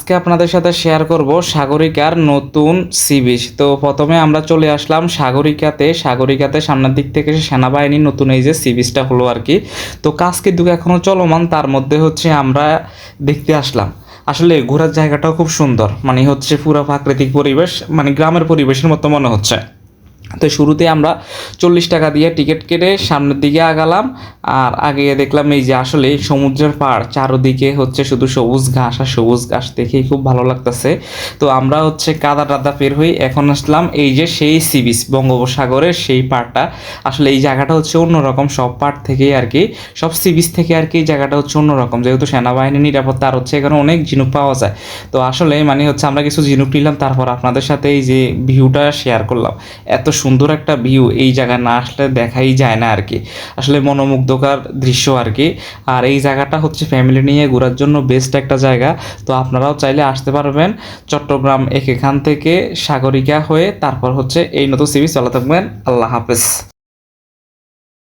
আজকে আপনাদের সাথে শেয়ার করব সাগরিকার নতুন সি বিচ তো প্রথমে আমরা চলে আসলাম সাগরিকাতে। সাগরিকাতে সামনের দিক থেকে সেনাবাহিনীর নতুন এই যে সি বিচটা হলো আর কি। তো কাজ কিন্তু এখনও চলমান, তার মধ্যে হচ্ছে আমরা দেখতে আসলাম। আসলে ঘোরার জায়গাটাও খুব সুন্দর মানে হচ্ছে পুরো প্রাকৃতিক পরিবেশ মানে গ্রামের পরিবেশের মতো মনে হচ্ছে। তো শুরুতে আমরা চল্লিশ টাকা দিয়ে টিকিট কেটে সামনের দিকে আগালাম, আর আগে দেখলাম এই যে আসলে সমুদ্রের পাড়, চারোদিকে হচ্ছে শুধু সবুজ ঘাস, আর সবুজ ঘাস দেখেই খুব ভালো লাগতেছে। তো আমরা হচ্ছে কাদা টাদা বের হই, এখন আসলাম এই যে সেই সি বিচ, বঙ্গোপসাগরের সেই পাড়টা। আসলে এই জায়গাটা হচ্ছে অন্যরকম, সব পার্ট থেকেই আর কি, সব সি বিচ থেকে আর কি এই জায়গাটা হচ্ছে অন্যরকম। যেহেতু সেনাবাহিনীর নিরাপত্তা, আর হচ্ছে এখানে অনেক ঝিনুক পাওয়া যায়। তো আসলে মানে হচ্ছে আমরা কিছু ঝিনুক নিলাম, তারপর আপনাদের সাথে এই যে ভিউটা শেয়ার করলাম। এত সুন্দর একটা ভিউ এই জায়গা না আসলে দেখাই যায় না আর কি আসলে মনোমুগ্ধকর দৃশ্য আর কি আর এই জায়গাটা হচ্ছে ফ্যামিলি নিয়ে ঘোরার জন্য বেস্ট একটা জায়গা। তো আপনারাও চাইলে আসতে পারবেন চট্টগ্রাম এখান থেকে সাগরিকা হয়ে, তারপর হচ্ছে এই নতুন সিরিজ চলা থাকবেন। আল্লাহ হাফেজ।